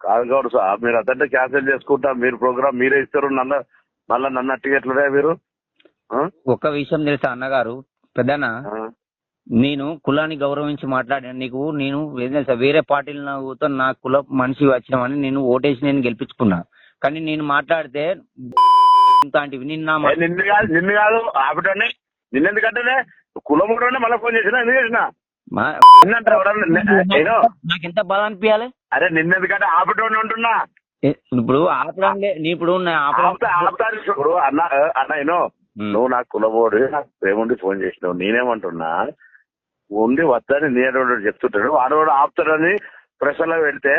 కాదు గౌడ్ సార్ మీరు అదంటే క్యాన్సిల్ చేసుకుంటా మీరు ప్రోగ్రామ్ మీరే ఇస్తారు నన్ను మళ్ళీ నన్ను అట్టిగా మీరు? ఒక్క విషయం తెలుసా అన్నగారు? పెద్దనా ఆ. నేను కులాన్ని గౌరవించి మాట్లాడాను. నీకు నేను తెలుసా వేరే పార్టీలు నాతో నా కుల మనిషి వచ్చినామని నేను ఓటేసి నేను గెలిపించుకున్నా. కానీ నేను మాట్లాడితే ఇంతాంటివి. నిన్న నిన్ను కాదు నిన్ను కాదు ఆపటండి నిన్నెందుకంటేనే కులం కూడా మళ్ళీ ఫోన్ చేసినా ఎందుకు చేసిన? నాకు ఎంత బాధ అనిపించాలి అరే నిన్నెందుకంటే ఆపటోని ఉంటున్నా. ఇప్పుడు ఆపడం నీ ఇప్పుడు ఆపుతాను ఇప్పుడు అన్న అన్న ఏనో. నువ్వు నాకు కులబోడు నాకు ప్రేముండి ఫోన్ చేసినావు నేనేమంటున్నా ఉండి వద్దని నేను చెప్తుంటాడు వాడు కూడా ఆపుతాడని ప్రశ్నలో పెడితే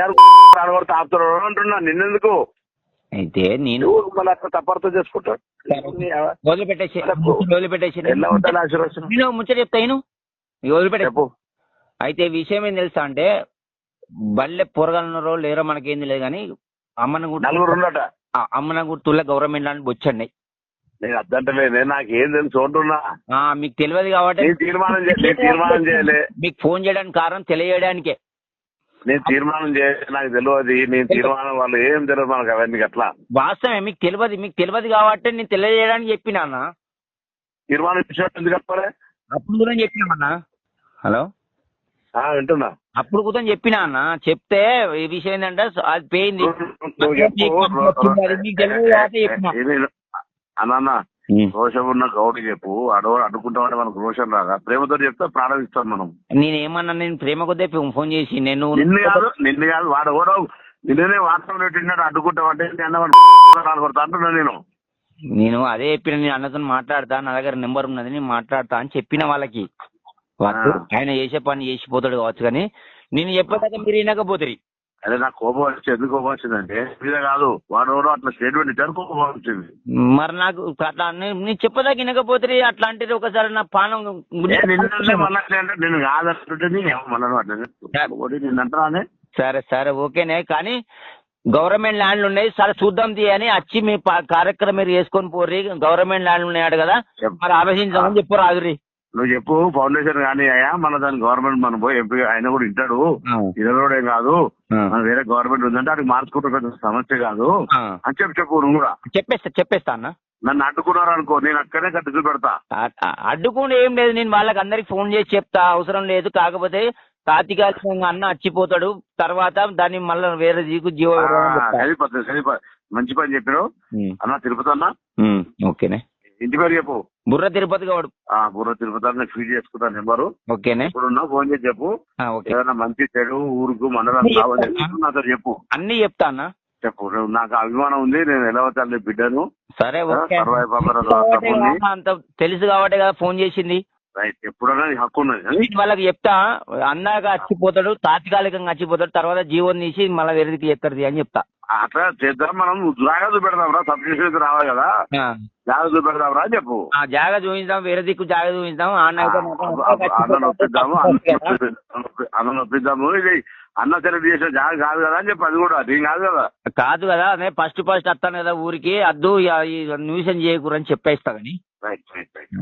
ఆడవాడితో ఆపుతాడు అంటున్నా నిన్నెందుకు? అయితే నేను మళ్ళీ అక్కడ తప్పర్థం చేసుకుంటాడు వదిలిపెట్టేసి వదిలిపెట్టేసి. ఎలా ఉండాలి ఆశీర్వచనం? నేను ముచ్చట చెప్తాను వదిలిపెట్టే. చెప్పు. అయితే విషయం ఏం తెలుసా అంటే బల్లె పొరగలనరో లేరో మనకేంది లేదు కానీ అమ్మన నలుగురు ఉన్నట అమ్మన గుర్తుల్లో గవర్నమెంట్ లాంటి బొచ్చండి. నేను నాకు ఏం తెలుసు ఉంటున్నా ఆ, మీకు తెలియదు కాబట్టి తీర్మానం తీర్మానం చేయలే. మీకు ఫోన్ చేయడానికి కారణం తెలియజేయడానికే. నేను తీర్మానం చేయలే నాకు తెలియదు నేను తీర్మానం వాళ్ళు ఏం తెలియదు మనకు అవన్నీ అట్లా వాస్తవమే మీకు తెలియదు మీకు తెలియదు కాబట్టి నేను తెలియజేయడానికి చెప్పినా అన్న. తీర్మానం ఎందుకు చెప్పాలి? అప్పుడు కూడా చెప్పినామన్నా హలో? వింటున్నా. అప్పుడు కూడా చెప్పినా అన్న చెప్తే ఈ విషయం ఏంటంటే అది పోయింది. అన్న రోషం ఉన్న గౌడి చెప్పు అడవ అడ్డుకుంటామంటే మనకు రోషం రాగా ప్రేమతో చెప్తే ప్రాణం ఇస్తాం మనం. నేను ఏమన్నా నేను ప్రేమ కొద్దే ఫోన్ చేసి నేను నిన్ను కాదు నిన్ను కాదు వాడు కూడా నిన్ననే వాట్సాప్ పెట్టినాడు అడ్డుకుంటామంటే నేను కొడతా అంటున్నా నేను. నేను అదే చెప్పిన నేను అన్నతో మాట్లాడతా నా దగ్గర నెంబర్ ఉన్నది నేను మాట్లాడతా అని చెప్పిన వాళ్ళకి. ఆ. ఆయన చేసే పని చేసిపోతాడు కావచ్చు కానీ నేను చెప్పేదాకా మీరు వినకపోతుంది అదే నాకు కోపం వచ్చి ఎందుకు కోపం వచ్చిందంటే మీద కాదు వాడు అట్లా స్టేట్మెంట్ ఇచ్చారు కోపం వచ్చింది. మరి నాకు అట్లా నేను చెప్పేదాకా వినకపోతుంది అట్లాంటిది ఒకసారి నా పానం నేను కాదంటుంటే నేను అట్లా సరే. సరే ఓకేనే కానీ గవర్నమెంట్ ల్యాండ్లు ఉన్నాయి సరే చూద్దాం తీ అని వచ్చి మీ కార్యక్రమం మీరు చేసుకొని పోర్రి గవర్నమెంట్ ల్యాండ్లు ఉన్నాయట కదా మరి ఆలోచించామని చెప్పు రాదురి నువ్వు చెప్పు ఫౌండేషన్ కానీ అయ్యా మన దాని గవర్నమెంట్ మనం పోయి ఎంపీ ఆయన కూడా ఇంటాడు ఏం కాదు. మన వేరే గవర్నమెంట్ ఉందంటే అది మార్చుకుంటే సమస్య కాదు. అని చెప్పి చెప్పు నువ్వు కూడా. చెప్పేస్తా చెప్పేస్తా అన్న. నన్ను అడ్డుకున్నారు అనుకో నేను అక్కడే కట్టి చూపెడతా అ- అ- అడ్డుకుండా ఏం లేదు నేను వాళ్ళకి అందరికి ఫోన్ చేసి చెప్తా అవసరం లేదు. కాకపోతే తాత్కాలికంగా అన్న వచ్చిపోతాడు తర్వాత దాన్ని మళ్ళీ వేరే జీకు జీవ అది ప- మంచి పని చెప్పారు అన్న తిరుపతి అన్న. ఓకేనే. ఇంటి పేరు చెప్పు. బుర్ర తిరుపతి గౌడు. ఆ బుర్ర తిరుపతి అన్న ఫీడ్ చేసుకుంటాను నెంబరు. ఓకేనే. ఇప్పుడున్నా ఫోన్ చేసి చెప్పు. ఏదైనా మంచి చెడు ఊరుకు మండలం కావాలి నాతో చెప్పు. అన్ని చెప్తా అన్న. చెప్పు. నాకు అభిమానం ఉంది నేను ఎలా తల్లి బిడ్డను. సరే అంత తెలుసు కాబట్టి కదా ఫోన్ చేసింది. రైట్. ఎప్పుడైనా హక్కు ఉన్నది వాళ్ళకి చెప్తా. అన్నాక వచ్చిపోతాడు తాత్కాలికంగా వచ్చిపోతాడు తర్వాత జీవన్ తీసి మళ్ళీ వేరేదికి చేస్తారు అని చెప్తా. అట్లా చేద్దాం మనం జాగ్రత్త పెడదాం రా సబ్స్టిట్యూషన్ రావాలి కదా. జాగ్రత్త పెడదాం రా అని చెప్పు. ఆ జాగా చూపించాం వేరే దిక్కు జాగా చూపించాం ఆ అన్న నొప్పిద్దాము అన్న నొప్పిద్దాము ఇది అన్న సెలెక్ట్ చేసిన జాగా కాదు కదా అని చెప్పి అది కూడా దీని కాదు కదా. కాదు కదా అదే ఫస్ట్ ఫస్ట్ వస్తాను కదా ఊరికి. అద్దు న్యూసన్ చేయకూరని చెప్పేస్తా కానీ. రైట్ రైట్ రైట్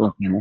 ఓకేనా?